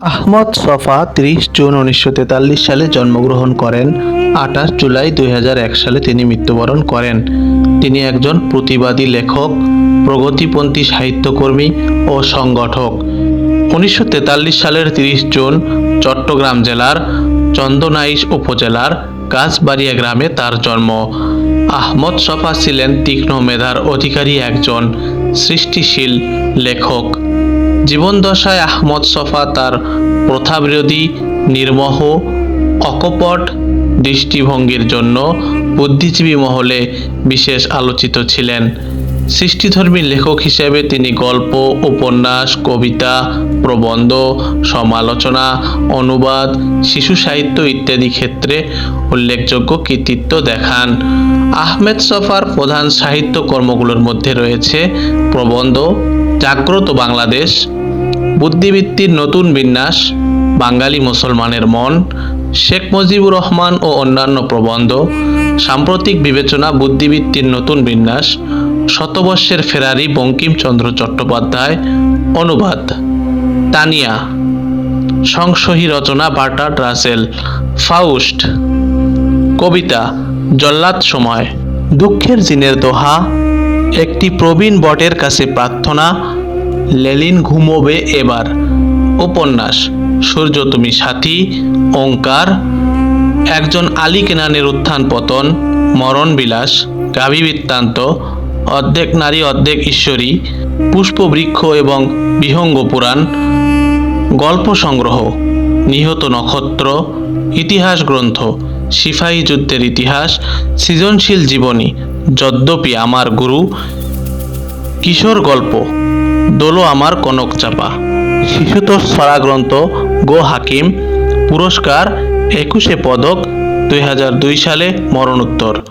আহমদ সফা তিরিশ জুন উনিশশো তেতাল্লিশ সালে জন্মগ্রহণ করেন। আঠাশ জুলাই দুই হাজার এক সালে তিনি মৃত্যুবরণ করেন। তিনি একজন প্রতিবাদী লেখক, প্রগতিপন্থী সাহিত্যকর্মী ও সংগঠক। উনিশশো তেতাল্লিশ সালের তিরিশ জুন চট্টগ্রাম জেলার চন্দনাইশ উপজেলার গাছবাড়িয়া গ্রামে তার জন্ম। আহমদ সফা ছিলেন তীক্ষ্ণ মেধার অধিকারী একজন সৃষ্টিশীল লেখক। জীবনদশায় আহমদ সফা তার প্রথাবিরোধী, নির্মোহ, অকপট দৃষ্টিভঙ্গির জন্য বুদ্ধিজীবী মহলে বিশেষ আলোচিত ছিলেন। সৃষ্টিধর্মী লেখক হিসেবে তিনি গল্প, উপন্যাস, কবিতা, প্রবন্ধ, সমালোচনা, অনুবাদ, শিশু সাহিত্য ইত্যাদি ক্ষেত্রে উল্লেখযোগ্য কৃতিত্ব দেখান। আহমেদ সফার প্রধান সাহিত্য কর্মগুলোর মধ্যে রয়েছে প্রবন্ধ জাগ্রত বাংলাদেশ, বুদ্ধিবৃত্তির নতুন বিন্যাস, বাঙালি মুসলমানের মন, শেখ মুজিবুর রহমান ও অন্যান্য প্রবন্ধ, সাম্প্রতিক বিবেচনা, বুদ্ধিবৃত্তির নতুন বিন্যাস, শতবর্ষের ফেরারি বঙ্কিমচন্দ্র চট্টোপাধ্যায়, অনুবাদ। তানিয়া সংসহী রচনা, বার্টার্ড রাসেল, ফাউস্ট। কবিতা, জল্লাদ সময়, দুঃখের জিনের দোহা একটি প্রবীণ বটের কাছে প্রার্থনা, লেলিন ঘুমোবে এবার। উপন্যাস, সূর্য তুমি সাথী, ওঙ্কার, একজন আলী কেনানের উত্থান পতন, মরণ বিলাস, গাভী বৃত্তান্ত, অর্ধেক নারী, অর্ধেক ঈশ্বরী, পুষ্পবৃক্ষ এবং বিহঙ্গ পুরাণ, গল্প সংগ্রহ, নিহত নক্ষত্র, ইতিহাস গ্রন্থ, সিপাহী যুদ্ধের ইতিহাস, সৃজনশীল জীবনী যদ্যপি আমার গুরু, কিশোর গল্প, দোলো আমার কনক চাপা। শিশুতোষ ছড়া গ্রন্থ গো হাকিম, পুরস্কার, একুশে পদক, দুই হাজার দুই সালে মরণোত্তর।